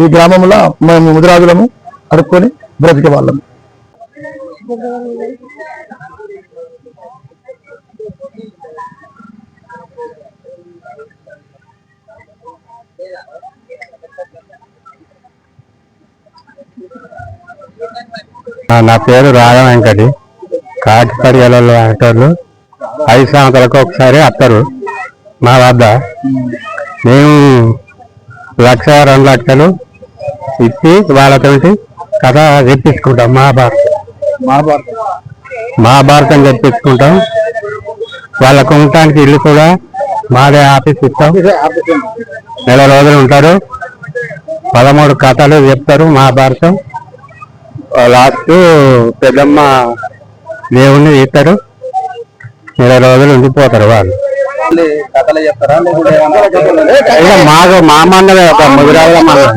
ఈ గ్రామంలో మేము ముదిరాజులము అడుక్కొని బ్రతికే వాళ్ళము నా పేరు రాయ వెంకటి. ఎలలో వెంకటోళ్ళు ఐదు సంవత్సరాలకు ఒకసారి వస్తారు మా వద్ద. మేము లక్ష రెండు లక్షలు ఇచ్చి వాళ్ళతోటి కథ చెప్పించుకుంటాం మహాభారతం మహాభారతం చెప్పించుకుంటాం వాళ్ళకు ఉండటానికి ఇల్లు కూడా మాదే ఆఫీస్ ఇస్తాం. నెల రోజులు ఉంటారు. పదమూడు కథలు చెప్తారు మహాభారతం లాస్ట్ పెద్దమ్మ దేవుణ్ణి తీస్తారు నెల రోజులు ఉండిపోతారు వాళ్ళు. మాకు మా మన్నదే ఒక ముదిరాజుల మండలం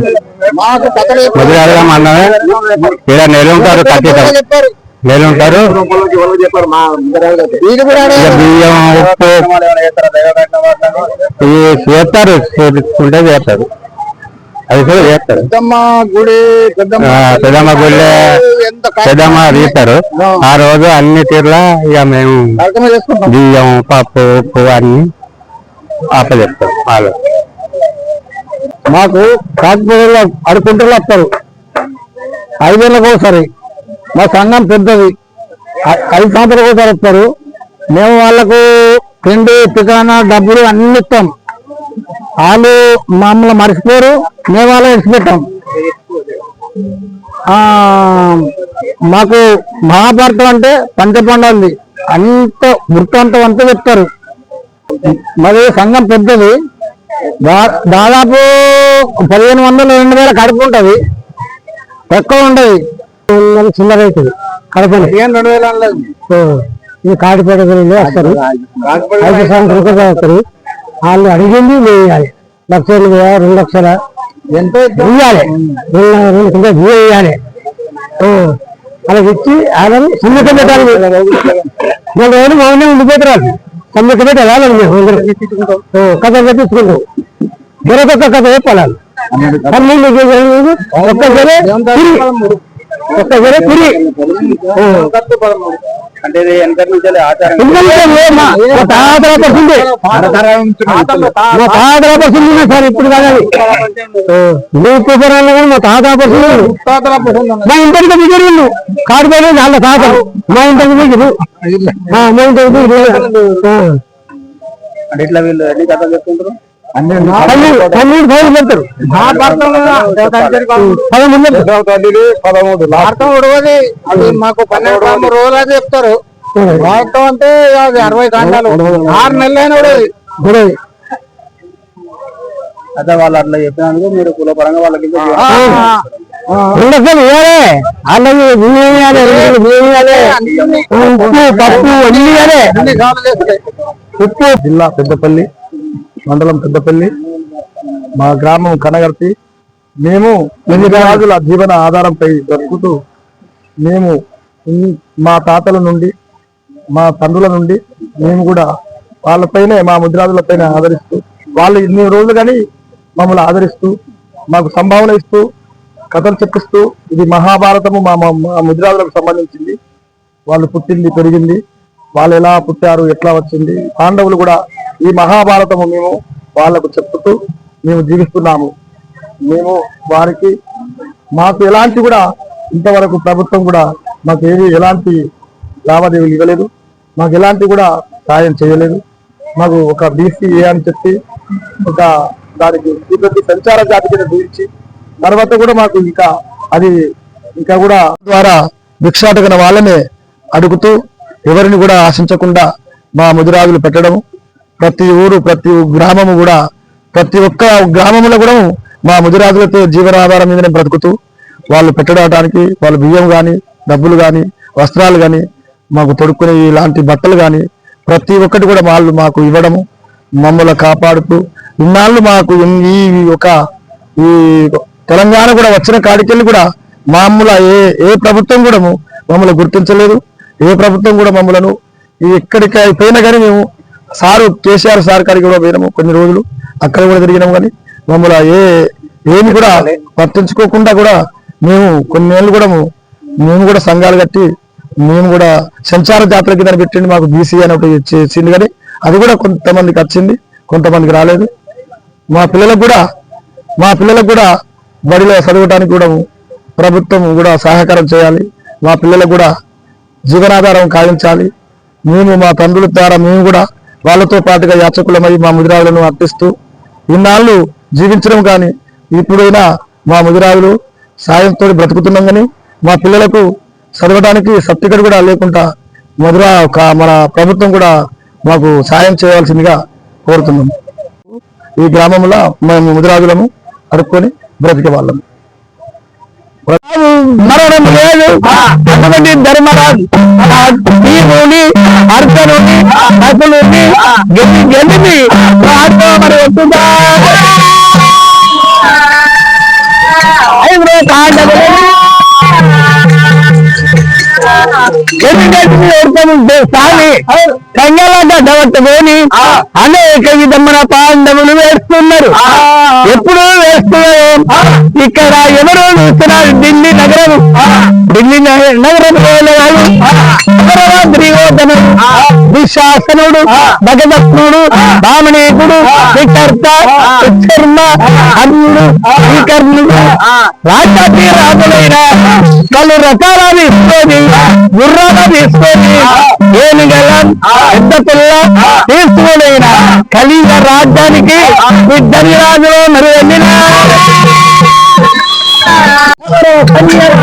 మాకు కథలు ముదిరాజుల మండలమే ఇక్కడ నెలుంటారు ఖచ్చితంగా నెలుంటారు బియ్యం ఉప్పు చేస్తారు చేపించుకుంటే చేస్తారు. అది కూడా చేస్తారు పెద్దమ్మ గుళ్ళే పెద్దమ్మ తీస్తారు ఆ. రోజు అన్ని తీర్ల ఇక మేము బియ్యం పప్పు ఉప్పు అన్ని అప్పచెప్తాం వాళ్ళు. మాకు కాకిపూడలో అడుకుంటూ వస్తారు. ఐదేళ్ళకి ఒకసారి. మా సంఘం పెద్దది. ఐదు సంవత్సరాలకు ఒకసారి వస్తారు. మేము వాళ్ళకు తిండి టికానా డబ్బులు అన్ని ఇస్తాం. వాళ్ళు మమ్మల్ని మర్చిపోరు. మేము వాళ్ళ ఇచ్చిపెట్టాం. ఆ, మాకు మహాభారతం అంటే పంచపాండాలది అంత వృత్తాంతం అంతా చెప్తారు. మరి సంఘం పెద్దది. దాదాపు పదిహేను వందలు రెండు వేల కడుపు ఉంటది. ఎక్కువ ఉండదు. చిల్లర అవుతుంది. కడప రెండు వేల ఇది కాటిపేట వస్తారు. ఐదు సంవత్సరాలు వస్తారు. వాళ్ళు అడిగింది వేయాలి. లక్ష ఎనిమిది వేల, రెండు లక్షల. ఎంతో ఇవ్వాలి రెండు వేయాలి. వాళ్ళకి ఇచ్చి సమ్మెత పెట్టాలి మూడు రోజులు మౌనం ఉండిపోతారు సమ్మెత పెట్టాలి వాళ్ళని మేము కథ పెట్టించుకుంటాం కథ చెప్పాలి పన్నెండు ఒక్కసారి. ఒక్కసారి పురి ఓ. అంటే ఇది వెనక నుంచి ఆచారం. పిల్లలకి ఏ మా- మా తాతల పడుతుంది మా తాతల పడుతుంది సార్ ఇప్పుడు కాదని నువ్వు పురాణాలు కూడా మా తాత పడుతుంది మా ఇంటికి దిగరు కాడు పోయి వాళ్ళ తాత. మా ఇంటికి దిగరు ఆ, మా ఇంటికి దిగరు ఆ. అంటే ఇట్లా వీళ్ళు ఎన్ని కథలు చెప్తుంటారు? పన్నెండు పెడతారు. పదమూడు పదమూడు వార్తం ఉడవది. అది మాకు పన్నెండు రోజులు చెప్తారు. వార్తం అంటే అది అరవై కాండాలు ఆరు నెలలైన ఉడవది. ఉడవది అదే వాళ్ళు అట్లా చెప్పినందుకు మీరు కులపరంగా వాళ్ళకి అలాగే పప్పు అన్ని ఉప్పు. జిల్లా పెద్దపల్లి. మండలం పెద్దపల్లి మా గ్రామం కనగర్తి. మేము ఎన్ని రాజుల జీవన ఆధారంపై బతుకుతూ మేము మా తాతల నుండి మా తండ్రుల నుండి మేము కూడా వాళ్ళపైనే మా ముద్రాజులపైన ఆదరిస్తూ వాళ్ళు ఇన్ని రోజులు కానీ మమ్మల్ని ఆదరిస్తూ మాకు సంభావన ఇస్తూ కథలు చెప్పిస్తూ ఇది మహాభారతము మా మా మా ముద్రాజులకు సంబంధించింది. వాళ్ళు పుట్టింది పెరిగింది. వాళ్ళు ఎలా పుట్టారు ఎట్లా వచ్చింది పాండవులు కూడా ఈ మహాభారతము మేము వాళ్ళకు చెప్తూ మేము జీవిస్తున్నాము. మేము వారికి మాకు ఎలాంటి కూడా ఇంతవరకు ప్రభుత్వం కూడా మాకు ఏది ఎలాంటి లావాదేవీలు ఇవ్వలేదు. మాకు ఎలాంటి కూడా సాయం చేయలేదు. మాకు ఒక బీసీఏ అని చెప్పి ఒక దానికి ప్రతి సంచార జాతి కింద తర్వాత కూడా మాకు ఇంకా అది ఇంకా కూడా ద్వారా భిక్షాటకన వాళ్ళనే అడుగుతూ ఎవరిని కూడా ఆశించకుండా మా ముదిరాజులు పెట్టడం ప్రతి ఊరు ప్రతి గ్రామము కూడా ప్రతి ఒక్క గ్రామంలో కూడా మా ముదిరాజులతో జీవనాధారం మీదనే బ్రతుకుతూ వాళ్ళు పెట్టడానికి వాళ్ళు బియ్యం కానీ డబ్బులు కానీ వస్త్రాలు కానీ మాకు తొడుక్కునే ఇలాంటి బట్టలు కానీ ప్రతి ఒక్కటి కూడా వాళ్ళు మాకు ఇవ్వడము మమ్మల్ని కాపాడుతూ ఇన్నాళ్ళు మాకు ఈ ఒక ఈ తెలంగాణ కూడా వచ్చిన కాడికెళ్ళి కూడా మామూలు ఏ ఏ ప్రభుత్వం కూడా మమ్మల్ని గుర్తించలేదు ఏ ప్రభుత్వం కూడా మమ్మలను ఇది ఎక్కడికి కానీ మేము సారు కేసీఆర్ సార్ కాడికి కూడా పోయినాము కొన్ని రోజులు. అక్కడ కూడా తిరిగినాము కానీ మమ్మల్ని ఏ ఏమి కూడా పట్టించుకోకుండా కూడా మేము కొన్ని ఏళ్ళు కూడా మేము కూడా సంఘాలు కట్టి మేము కూడా సంచార జాతర కింద పెట్టింది మాకు బీసీ అని ఒకటి చేసింది కానీ అది కూడా కొంతమందికి వచ్చింది కొంతమందికి రాలేదు. మా పిల్లలకు కూడా మా పిల్లలకు కూడా బడిలో చదవటానికి కూడా ప్రభుత్వం కూడా సహకారం చేయాలి. మా పిల్లలకు కూడా జీవనాధారం కావించాలి మేము మా తండ్రుల ద్వారా మేము కూడా వాళ్ళతో పాటుగా యాచకులమై మా ముదిరాజులను అర్పిస్తూ ఇన్నాళ్ళు జీవించడం కానీ ఇప్పుడైనా మా ముదిరాజులు సాయంతో బ్రతుకుతున్నాం కానీ మా పిల్లలకు చదవడానికి సర్టిఫికెట్ కూడా లేకుండా మధురా మన ప్రభుత్వం కూడా మాకు సాయం చేయవలసిందిగా కోరుతున్నాము. ఈ గ్రామంలో మేము ముదిరాజులను అడుక్కొని బ్రతికే వాళ్ళం మరణం లేదు. అటువంటి ధర్మరాజు తీరుని అర్చనుని అసలుని గెలి గెలిపి మరి వస్తుందా ఐదు కాండలు స్వామి కంగళ పట్టుకొని అనేక విధమైన పాండవులు వేస్తున్నారు. ఎప్పుడు వేస్తున్నారు ఇక్కడ ఎవరు చూస్తున్నారు? ఢిల్లీ నగరం. దుశ్శాసనుడు భగదత్నుడు బామణేకుడు వికర్త రాజాతి రాజులైన పలు రకాల తీసుకొని గుర్రాల తీసుకొని ఏనుగలం పెద్ద పిల్ల తీసుకునైన కలిగ రాజ్యానికి ఇద్దరి రాజులు మరి వెళ్ళిన. கண்ணியர்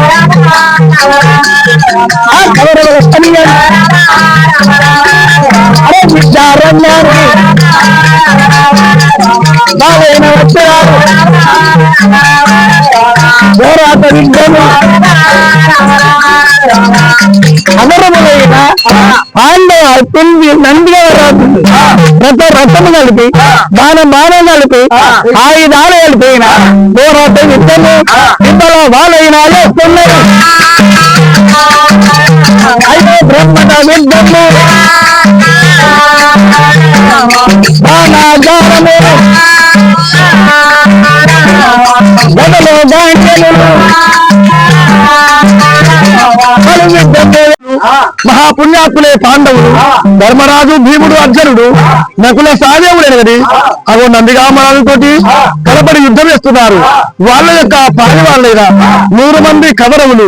கவரவக கண்ணியர் அரவிந்தாரண்ணாரே విచారణ్యాన్ని బాలైన వచ్చారు పోరాట విద్యను అమరములైన పాండవ తుంది నందిగా రాజుంది రథ రథము కలిపి బాణ బాణం కలిపి ఆయుధాలు కలిపిన పోరాట విద్యను ఇంతలో బాలైన వస్తున్నారు అయితే బ్రహ్మణ విద్యను ఆధారమే మొదలు మహాపుణ్యాత్ములే పాండవులు ధర్మరాజు భీముడు అర్జునుడు నకుల సహదేవుడు ఎనగది అగో నందిగామరాజు తోటి కలపడి యుద్ధం చేస్తున్నారు. వాళ్ళ యొక్క పాడి వాళ్ళైన నూరు మంది కవరవులు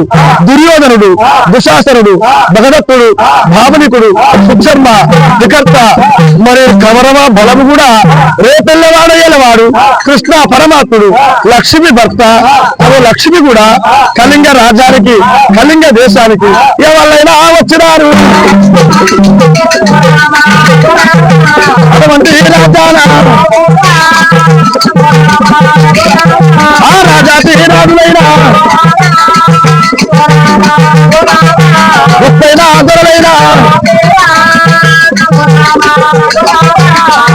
దుర్యోధనుడు దుశాసనుడు భగదత్తుడు భావనికుడు సుశర్మ వికర్త మరి కవరవ బలము కూడా రేపెల్లవాడయ్యేలవాడు కృష్ణ పరమాత్ముడు లక్ష్మి భర్త అదో లక్ష్మి కూడా కళింగ రాజ్యానికి కళింగ దేశానికి ఎవరైనా వచ్చినారు అటువంటి రాజాన? ఆ రాజాతి రాజులైన? గొప్పైన ఆదరులైన?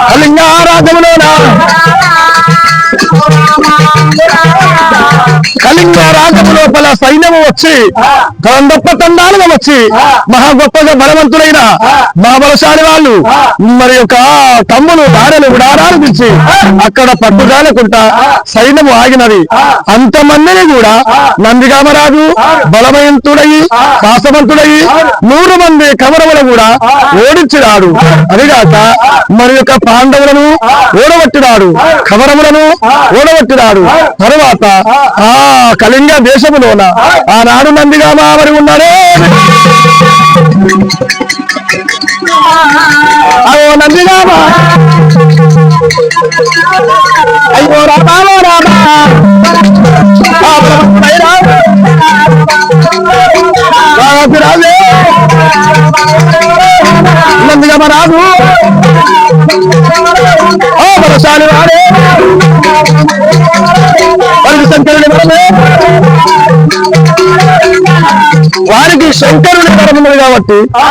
కళింగ కళింగ రాజ్యము లోపల సైన్యము వచ్చి గొప్ప తండాలుగా వచ్చి మహా గొప్పగా బలవంతులైన మహాబలశాలి వాళ్ళు మరి యొక్క తమ్ములు భార్యలు విడారాలు పిలిచి అక్కడ పట్టుగాలకుంటా సైన్యము ఆగినది. అంతమందిని కూడా నందిగామరాజు బలవంతుడయి సాసవంతుడయి నూరు మంది కవరములు కూడా ఓడించినాడు. అదిగాక మరి యొక్క పాండవులను ఓడగొట్టినాడు. కవరములను ఓడగొట్టినాడు తరువాత ఆ. కళింగ దేశములోన ఆనాడు నందిగామ మరి ఉన్నాడే. అయ్యో నందిగామ అయ్యో రామ రామ. నందిగామ రాజు. وسهلا عليكم. వారికి శంకరుని ఉన్నది కాబట్టి ఆ.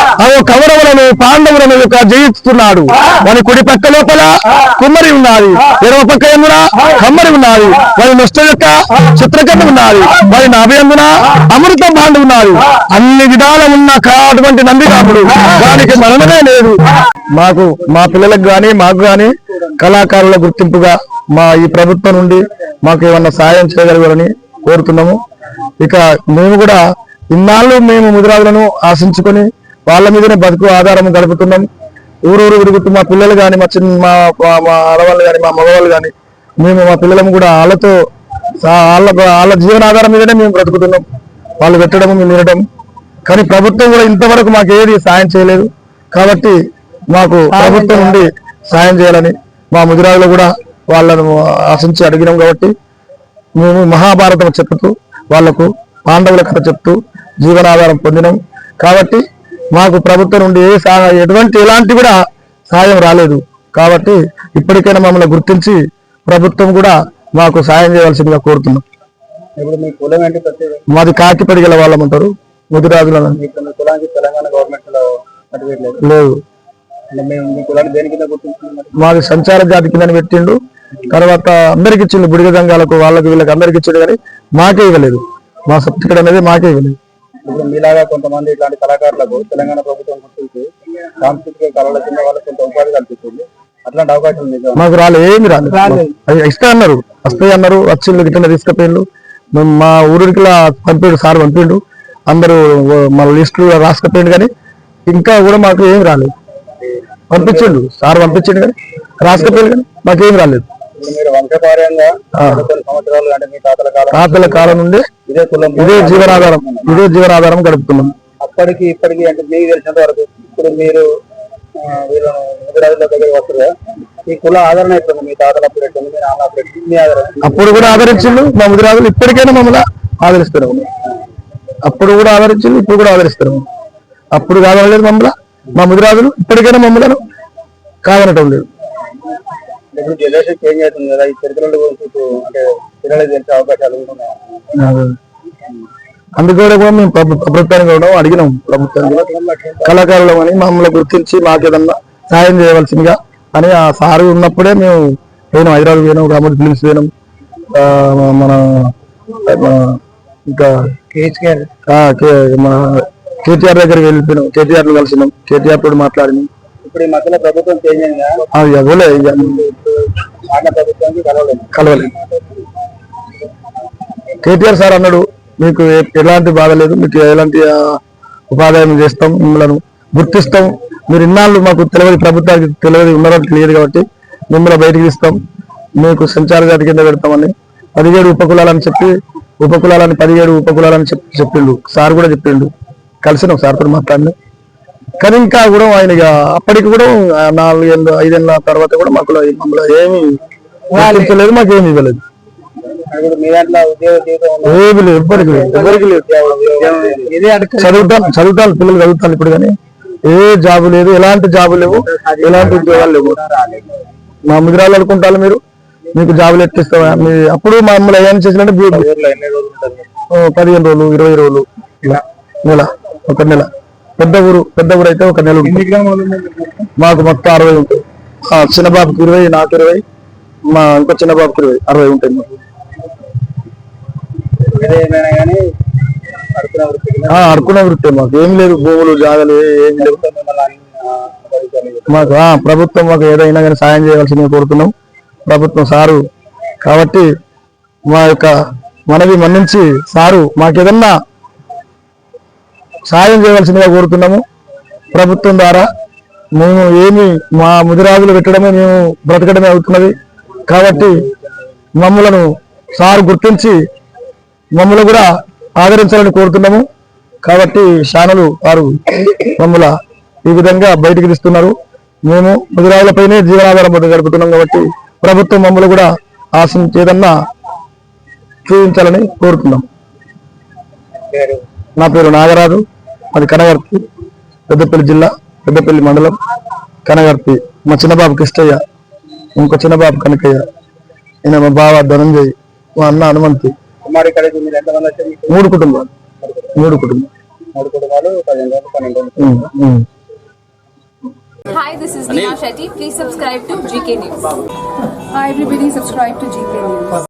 కౌరవులను పాండవులను యొక్క జయిస్తున్నాడు వారి కుడి పక్క లోపల కుమ్మరి ఉన్నది. ఎడమ పక్క ఎందున కమ్మరి ఉన్నది. వారి నొష్ట యొక్క చిత్రకర్ణ ఉన్నది. వారి నాభయందున అమృత భాండు ఉన్నది. అన్ని విధాల ఉన్న అటువంటి నందిరాముడు వారికి మరణమే లేదు. మాకు మా పిల్లలకు గాని మాకు గాని కళాకారుల గుర్తింపుగా మా ఈ ప్రభుత్వం నుండి మాకు ఏమన్నా సాయం చేయగలగాలని కోరుతున్నాము. ఇక మేము కూడా ఇన్నాళ్ళు మేము ముదిరాజులను ఆశించుకొని వాళ్ళ మీదనే బతుకు ఆధారం గడుపుతున్నాం. ఊరూరు తిరుగుతూ మా పిల్లలు కానీ మా చిన్న మా మా- ఆడవాళ్ళు కానీ మా మగవాళ్ళు కానీ మేము మా పిల్లలను కూడా వాళ్ళతో వాళ్ళ వాళ్ళ జీవనాధారం మీదనే మేము బ్రతుకుతున్నాం. వాళ్ళు పెట్టడం మేము తినడం కానీ ప్రభుత్వం కూడా ఇంతవరకు మాకు ఏది సాయం చేయలేదు. కాబట్టి మాకు ప్రభుత్వం నుండి సాయం చేయాలని మా ముదిరాజులు కూడా వాళ్ళను ఆశించి అడిగినాం కాబట్టి మేము మహాభారతం చెప్తూ వాళ్ళకు పాండవుల కథ చెప్తూ జీవనాధారం పొందినాం. కాబట్టి మాకు ప్రభుత్వం నుండి ఏ ఎటువంటి ఎలాంటి కూడా సాయం రాలేదు. కాబట్టి ఇప్పటికైనా మమ్మల్ని గుర్తించి ప్రభుత్వం కూడా మాకు సాయం చేయవలసిందిగా కోరుతున్నాం. మాది కాకిపడి గల వాళ్ళం ఉంటారు. ముదిరాజులను. మీకు మీ కులానికి తెలంగాణ గవర్నమెంట్లో సర్టిఫికేట్ లేదు. కింద? మాది సంచార జాతి కిందని పెట్టిండు. తర్వాత అందరికి ఇచ్చిండు బుడిగ సంఘాలకు వాళ్ళకి వీళ్ళకి అందరికి ఇచ్చిండు కానీ మాకే ఇవ్వలేదు. మా సర్టిఫికేట్ అనేది మాకే ఇవ్వలేదు. ఇప్పుడు మీలాగా కొంతమంది ఇట్లాంటి కళాకారులకు తెలంగాణ ప్రభుత్వం గుర్తించి సాంస్కృతిక కళల కింద వాళ్ళకి కొంత ఉపాధి కల్పిస్తుంది. అట్లాంటి అవకాశం. మాకు రాలే ఏమి రాలేదు. ఇస్తా అన్నారు. వస్తాయి అన్నారు వచ్చిండు గిట్ల తీసుకుపోయిండు మేము మా ఊరికి పంపిండు సార్ పంపిండు. అందరూ మన లిస్టు రాసుకపోయిండు కానీ ఇంకా కూడా మాకు ఏం రాలేదు. పంపించిండు సార్ పంపించిండు కానీ రాసుకపోయిండు కానీ మాకు ఏం రాలేదు. మీరు వంశపార్యంగా కొన్ని సంవత్సరాలు అంటే మీ తాతల కాలం తాతల కాలం నుండి ఇదే కులం ఇదే జీవనాధారం ఇదే జీవనాధారం గడుపుతున్నాం. అప్పటికి ఇప్పటికి అంటే మీకు తెలిసినంత వరకు ఇప్పుడు మీరు ఆ, వీళ్ళను ముదిరాజుల దగ్గర ఈ కుల ఆదరణ ఎట్లుంది మీ తాతల అప్పుడు ఎట్లుంది మీ నాన్న అప్పుడు ఎట్లుంది మీ ఆదరణ? అప్పుడు కూడా ఆదరించిండు మా ముదిరాజులు ఇప్పటికైనా మమ్మల్ని ఆదరిస్తారు. అప్పుడు కూడా ఆదరించిండు ఇప్పుడు కూడా ఆదరిస్తారు. అప్పుడు కాదనలేదు మమ్మల్ని మా ముదిరాజులు ఇప్పటికైనా మమ్మల్ని కాదనటం లేదు. ఇప్పుడు జనరేషన్ చేంజ్ అవుతుంది కదా ఈ చరిత్రల గురించి అంటే పిల్లలకి తెలిసే అవకాశాలు అందుకు కూడా మేము ప్రభు- ప్రభుత్వానికి కూడా అడిగినాం ప్రభుత్వానికి. కూడా కళాకారులం అని మమ్మల్ని గుర్తించి మాకేదన్నా సాయం చేయవలసిందిగా అని ఆ సారు ఉన్నప్పుడే మేము పోయినాం హైదరాబాద్ పోయినాం రామోజీ ఫిలిమ్స్ పోయినాం. మన ఇంకా మన కేటీఆర్ దగ్గరికి వెళ్ళిపోయినాం కేటీఆర్ కలిసినాం కేటీఆర్ తోటి మాట్లాడినాం. ఇప్పుడు ఈ మధ్యలో ప్రభుత్వం చేంజ్ అయింది? అది అవ్వలే కలవలేదు. కేటీఆర్ సార్ అన్నాడు మీకు ఎలాంటి బాధ లేదు మీకు ఎలాంటి ఉపాధ్యాయం చేస్తాం మిమ్మల్ని గుర్తిస్తాం. మీరు ఇన్నాళ్ళు మాకు తెలియదు ప్రభుత్వానికి తెలియదు ఉన్నారని తెలియదు కాబట్టి మిమ్మల్ని బయటకు తీస్తాం. మీకు సంచార జాతి కింద పెడతామని పదిహేడు ఉపకులాలని చెప్పి ఉపకులాలని పదిహేడు ఉపకులాలని చెప్పి చెప్పిండు. సార్ కూడా చెప్పిండు. కలిసిన సార్తో మాట్లాడినా. కానీ ఇంకా కూడా ఆయన ఇక అప్పటికి కూడా నాలుగేళ్ళు ఐదేళ్ళ తర్వాత కూడా మాకు మమ్మల్ని ఏమి ఇవ్వలేదు మాకు ఏమి ఇవ్వలేదు. ఏమి లేదు ఎవ్వరికి లేదు ఎవరికి లేదు. చదువుతాను చదువుతాను పిల్లలు చదువుతాను ఇప్పుడు కానీ. ఏ జాబు లేదు ఎలాంటి జాబు లేవు ఎలాంటి ఉద్యోగాలు లేవు. మా ముదిరాలు అనుకుంటారు మీరు మీకు జాబులు ఎట్టిస్తామా మీ అప్పుడు మమ్మల్ని ఏం చేసినట్టు ఎన్ని రోజులు ఓ పదిహేను రోజులు ఇరవై రోజులు ఇలా నెల ఒక నెల. పెద్ద ఊరు పెద్ద ఊరు అయితే ఒక నెల మాకు మొత్తం అరవై ఉంటాయి ఆ, చిన్న బాబుకి ఇరవై నాకు ఇరవై మా ఇంకో చిన్న బాబుకి ఇరవై అరవై ఉంటాయి మాకు. ఏది ఏమైనా కానీ అడుగుతున్న వృత్తికి ఆ, అడుకునే వృత్తి మాకు. ఏం లేదు భూములు జాగలు ఏం లేవు భవిష్యత్తులో మాకు ప్రభుత్వం మాకు ఏదైనా కానీ సాయం చేయవలసిందిగా కోరుతున్నాం. ప్రభుత్వం సారు. కాబట్టి మా యొక్క మనవి మన్నించి సారు మాకేదన్నా సాయం చేయవలసిందిగా కోరుతున్నాము. ప్రభుత్వం ద్వారా మేము ఏమి మా ముదిరాజులు పెట్టడమే మేము బ్రతకడమే అవుతున్నది. కాబట్టి మమ్మలను సార్ గుర్తించి మమ్మల్ని కూడా ఆదరించాలని కోరుతున్నాము. కాబట్టి శానలు వారు మమ్మల ఈ విధంగా బయటికి తీస్తున్నారు. మేము ముదిరాజులపైనే జీవనాధారం పొంది గడుపుతున్నాం కాబట్టి ప్రభుత్వం మమ్మల్ని కూడా ఆశం ఏదన్నా చూపించాలని కోరుతున్నాం. నా పేరు నాగరాజు. అది కనగర్తి పెద్దపల్లి జిల్లా పెద్దపల్లి మండలం కనగర్తి మా చిన్నబాబు కిష్టయ్య ఇంకో చిన్నబాబు కనకయ్య ఈయన మా బావ ధనంజయ్ మా అన్న హనుమంతి మూడు కుటుంబాలు మూడు కుటుంబాలు మూడు పన్నెండు. Hi, this is Neha Shetty. Please subscribe to GK News. Hi everybody, subscribe to GK News.